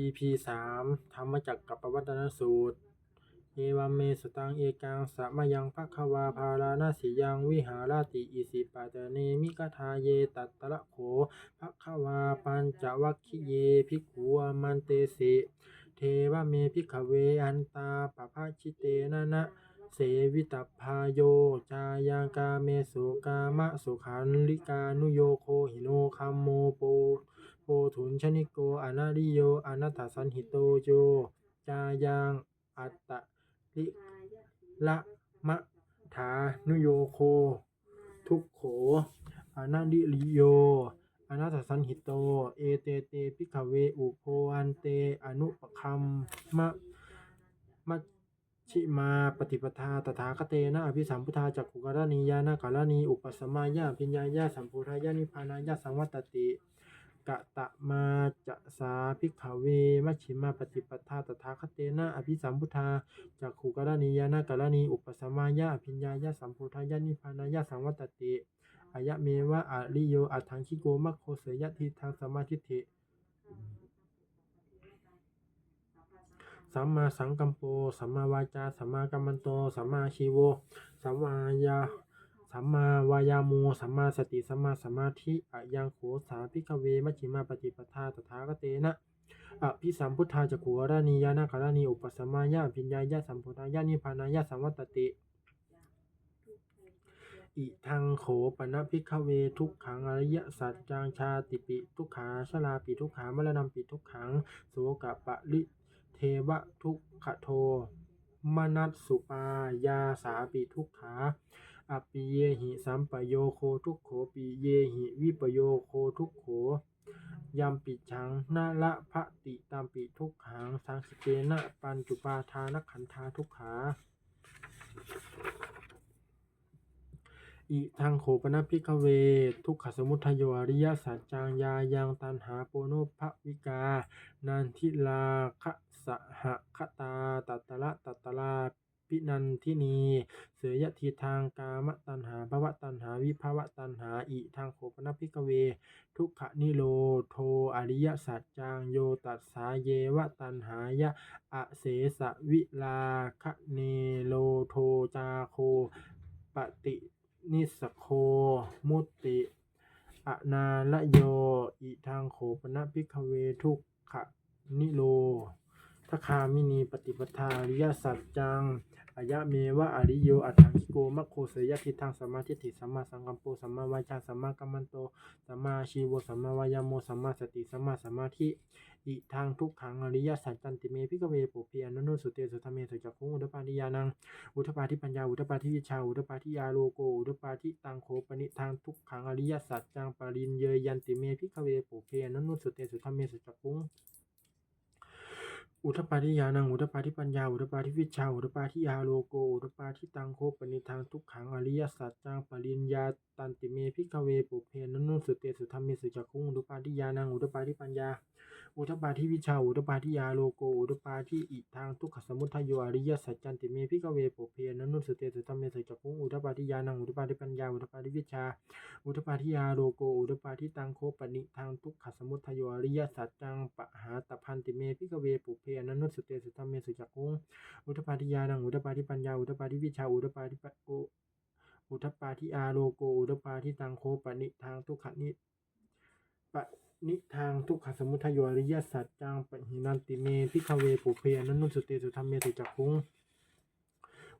EP สามธรรมจักกับปวัตนสูตร เอวัมเมสตังเอกังสะมยังภะควาภารานาสิยังวิหาราติอิสิปะตเนมิกทาเยตัตตะละโขภะควาปัญจวัคคิเยภิกขุอมันเตสิเทวเมภิกขเวอันตาปะภาชิเตนะนะเสวิตพพาโย จายังกาเมสุกามะสุขันลิกานุโยโคหิโนคัมโมโป โพถุนชนิโกอนาริโยอนัตถสันหิโตโยจายังอัตตะลิละมะถานุโยโค ทุกโขอนาริลิโยอนัตถสันหิโต เอเตเตพิกเวอุโพอันเต อนุปคัมมะมัชชิมาปฏิปทาตถาคเตนะอภิสัมพุทธาจักขุกรณียานาการณี อุปสมายาพิญญายาสัมพุทธายานิพานายาสังวัตติ กะตะมาจะสาภิกขเวมัชชิมาปฏิปทาตถาคเตนะอภิสัมพุทธาจักขุกรณียานากรณีอุปสมายาอภิญญายาสัมพุทธายานิพพานายาสังวัตติอายะเมวะอะริโยอัถังคิโกมัคโคเสยะทิทางสมาธิฐิสัมมาสังกัมโปสัมมาวาจาสัมมากัมมันโตสัมมาชีโวสัมมายา สัมมาวายาโมสัมมาสติสัมมาสมาธิอะยังโขสาพิกเวมัชฌิมาปฏิปทาตถาคเตนะอะพิสัมพุทธาจักขวรานียานาคารานีอุปสมมายาพิญญายาสัมพุทธายานิพานายาสัมวัตติ อิทังโขปนะพิกเวทุกขังอริยสัจจางชาติปิทุกขาชลาปิทุกขามรณะปิทุกขังโสกะปะริเทวะทุกขโทมนัสสุปายาสาปิทุกขา อปิเยหิสัมปโยโคทุกโขปิเยหิวิปโยโคทุกโขยัมปิชังนาละพะติตามปิทุกขังสังสเกนะปัญจุปาทานขันธาทุกขาอิทังโขปนพิกเว ทุกขสมุทยโยอริยสัจจางยายังตันหาโปโนภวิกา นันทิลาคะสหคตาตัตตละตัตตลา ปินันทินี เสยทีทางกามตันหาภวะตันหาวิภวะตันหาอิทางโขปนพิกเว ทุกขนิโรโทอริยสัจจางโยตัสสาเยวตันหายะอเสสะวิลาคะเนโลโทจาโคปฏินิสโคมุติอนาลโย อิทางโขปนะพิกเวทุกขนิโร ทคามินีปฏิปทาอริยสัจจังอายะเมวะอริโยอัตถังคิโกมัคโคเสยทิทางสัมมาทิฏฐิสัมมาสังกัมโปสัมมาวาจาสัมมากัมมันโตสัมมาชีวสัมมาวายโมสัมมาสติสัมมาสมาธิอิทางทุกขังอริยสัจจันติเมพิกเวปุเพอนุนุสุเตสุธรรมเมสุจักขุงอุทปาทิยานังอุทปาทิปัญญาอุทปาทิวิชาอุทปาทิยาโลโกอุทปาทิตังโคปนิทางทุกขังอริยสัจจังปรินเยยันติเมพิกเวปุเพอนุนุสุเตสุธรรมเมสุจักขุง อุทปาทิยานังอุทปาทิปัญญาอุทปาทิวิชาอุทปาทิยาโลโกอุทปาทิตังโคปนิทางทุกขังอริยสัจจังปริญญาตันติเมพิกเวปุเพนนุสุเตสุธรรมิสุจักขุงอุทปาทิยานังอุทปาทิปัญญา อุทปาทิวิชา อุทปาทิยาโลโก อุทปาทิอิทางทุกขสมุทัยโยอริยสัจจันติเมพิกเวปุเพนนุสเตสุธรรมเมสุจักขุงอุทปาทิยานังอุทปาทิปัญญา อุทปาทิวิชา อุทปาทิยาโลโก อุทปาทิตังโคปนิทางทุกขสมุทัยโยอริยสัจจังปะหาตพันติเมพิกเวปุเพอนุสเตสุธรรมเมสุจักขุงอุทปาทิยานังอุทปาทิปัญญา อุทปาทิวิชา อุทปาทิปะโออุทปาทิอาโลโก อุทปาทิตังโคปนิทางทุกขนิปะ นิทางทุกขสมุทัยอริยสัจจังปหินันติเมพิคเวปุเพอนันนุสุเตสุธรรมเมติจักคุง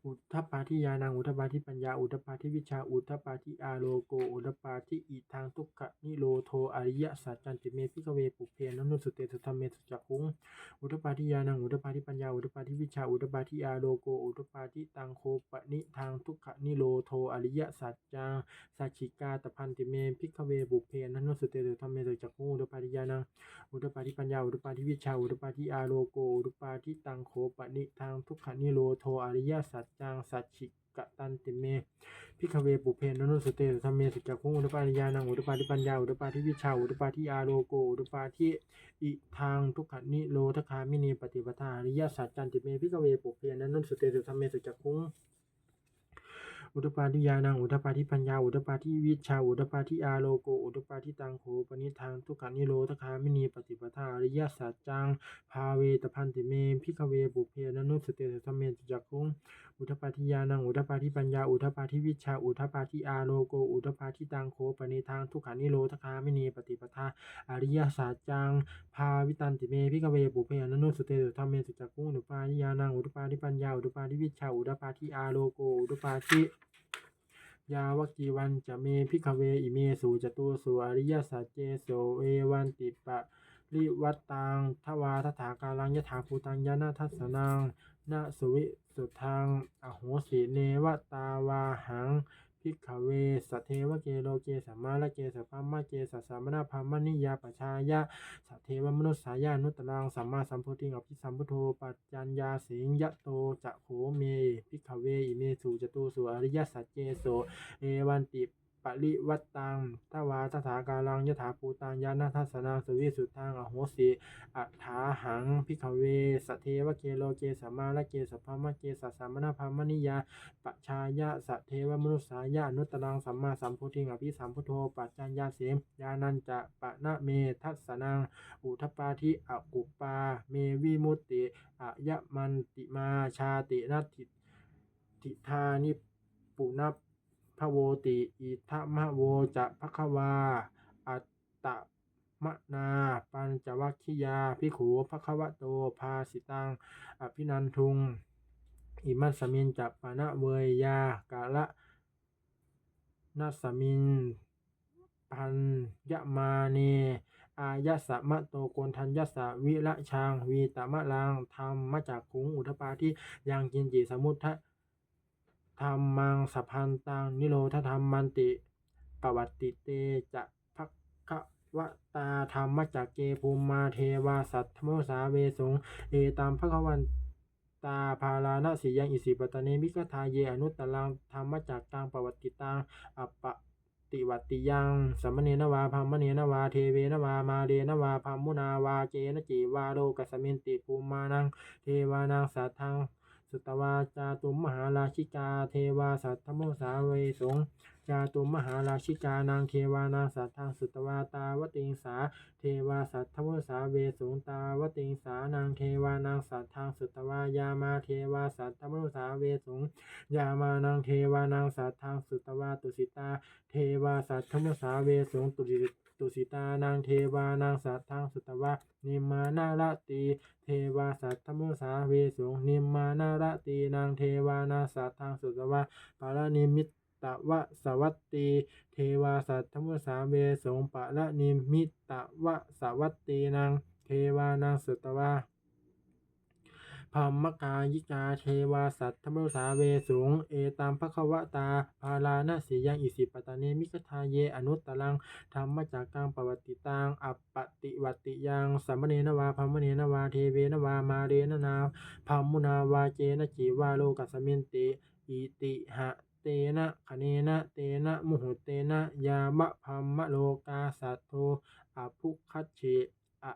อุทธปาทิยานังอุทธปาทิปัญญาอุทธปาทิวิชาอุทธปาทิอาโลโกอุทธปาทิอิทางทุกขนิโรโทอริยสัจจันติเมพิกเวปุเพนันนุสุเตสุธรรมเมสุจักุงอุทธปาทิยานังอุทธปาทิปัญญาอุทธปาทิวิชาอุทธปาทิอาโลโกอุทธปาทิตังโคปนิทางทุกขนิโรโทอริยสัจจังสัจฉิกาตพันติเมพิกเวปุเพนันนุสุเตสุธรรมเมสุจักุงอุทธปาทิยานังอุทธปาทิปัญญาอุทธปาทิวิชาอุทธปาทิอาโลโกอุทธปาทิตังโคปนิทางทุกขนิโรโทอริยสัจจังสัจฉิกตันติเมพิกเวปุเพนนุสเตธรรมเมสุจักขุงอุทปาทิยานังอุทปาทิปัญญาอุทปาทิวิชาอุทปาทิอาโลโกอุทปาทิอิทางทุกขนิโรธคามินีปฏิปทาอริยสัจจันติเมพิกเวปุเพนนุสเตธรรมเมสุจักขุงอุทปาทิยานังอุทปาทิปัญญาอุทปาทิวิชาอุทปาทิอาโลโกอุทปาทิตังโขปนิทางทุกขานิโรธคามินีปฏิปทาอริยสัจจังภาเวตพันติเมพิกเวบุเพนนุสเตสสมเมตุจักขุงอุทปาทิยานัง อุทปาทิปัญญา อุทปาทิวิชา อุทปาทิอาโลโก อุทปาทิตังโขปนิทางทุกขานิโรธคามินีปฏิปทา อริยสัจจัง ภาวิตันติเมพิกเวบุเพนนุสเตสสมเมตุจักขุงอุทปาทิยานัง อุทปาทิปัญญา อุทปาทิวิชา อุทปาทิอาโลโก อุทปาทิยาวกีวันจะเมพิกเวอิเมสูจตุสุอริยสัจเจโสเอวันติปะริวัตตังทวาทถาการังยถาภูตังยานาทัสสนัง นาสุวิสุทังอโหสิเนวตาวาหังพิกเวสเทวเกโลเกสัมมาละเกสัพพมะเกสัสสามนาพามนิยาปชายะสัเทวมนุสสายานุตตังสัมมาสัมโพธิงอภิสัมพุทโธปัจจัญญาสิงยะโตจะโขเมพิกเวอิเมสูจตุสุอริยสัจเจโสเอวันติป ปริวัตตังทวาทถาการังยถาภูตังยานาทัสนังสวิสุทธังอโหสิอัฏฐาหังพิขเวสเทวเกโลเกสัมมาละเกสัพพมะเกสัสสามนาพามนิยาปชายะสเทวมนุสสายานุตตรังสัมมาสัมพุทธิงอภิสัมพุทโธปัจจัญญาเสมยานันจะปะนะเมทัสนังอุทปาทิอกุปปาเมวิมุตติอะยะมันติมาชาตินัตถิทิธานิปุนับ พะโวติอิทะมะโวจะภควา อัตตะมะนา ปัญจวัคคิยาพิขูภควะโต ภาสิตัง อภินันทุง อิมัสมินจัปปะนะเวยยากาละนัสมินพันยะมาเน อายะสะมะโตโกนทัญญะสะวิละชังวีตะมะลังธรรมมาจากขุงอุทปาทิยังกินจิสมุทะ ธรรมังสัพพันตังนิโรธธรรมมันติปวัตติเตจะภักคะวตาธรรมจักเกภูมิมาเทวาสัตธโมสาเวสงเอตามภควันตาภาลานสียังอิสิปตะเนมิกทาเยอนุตตรังธรรมจักตังปวัตติตังอัปปะติวัติยังสัมเนนวาพัมเนนวาเทเวนวามาเรนวาพัมมุนาวาเจนจิวาโลกัสสมินติภูมานังเทวานังสัทธัง สุตวาจาตุมมหาราชิกา เทวาสัตธโมสาเวสงจาตุมหาราชิกานางเทวานางสัทธังสุตวาตาวติงสา เทวาสัทธโมสาเวสงตาวติงสานางเทวานางสัทธังสุตวายามาเทวาสัทธโมสาเวสงยามานางเทวานางสัทธังสุตวาตุสิตา เทวาสัทธโมสาเวสงตุสิตุสิตานางเทวานางสัทธังสุตวานิมมานาละตีเทวาสัทธมุสาเวสุงนิมมานารตีนางเทวานาสัทธังสุตวะปารานิมิต ตวะสวัตตีเทวาสัทธมุสาเวสงปะละนิมิตตวะสวัตตีนางเทวานางสุตวะพรมกายิกาเทวาสัตธมุสาเวสุงเอตามภควตาภาลานสียังอิสิปตะเนมิกทาเยอนุตตรังธรรมจากกังปวัติตังอัปปติวัติยังสัมมเนนวาพัมมเนนวาเทเวนวามาเรนนาพัมมุนาวาเจนะจีวาโลกัสสมินติอิติหะ เตนะคเนนะเตนะมุหุเตนะยามะพัมมะโลกาสัตโทอภุคัจเฉอะ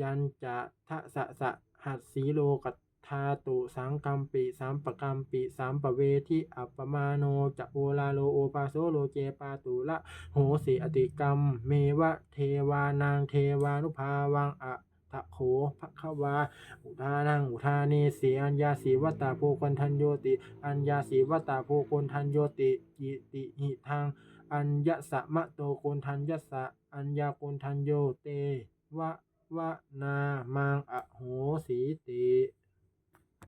ยันจะทะสะสะหัสสีโลกัตทาตุสังกัมปิสัมปกัมปิสัมปเวทิอัปปมาโนจะโอลาโลโอปาโซโลเจปาตุละโหสิอติกรรม เมวะเทวานางเทวานุภาวังอะะโขภควา อุทานังอุทาเนสีอัญญาสีวัตตาโพคนทันโยติ อัญญาสีวัตตาโพคนทันโยติยิติหิทาง อัญญสะมะโตโกนทันยสสะ อัญญาโกนทันโยเตวะวะนามังอโหสีติ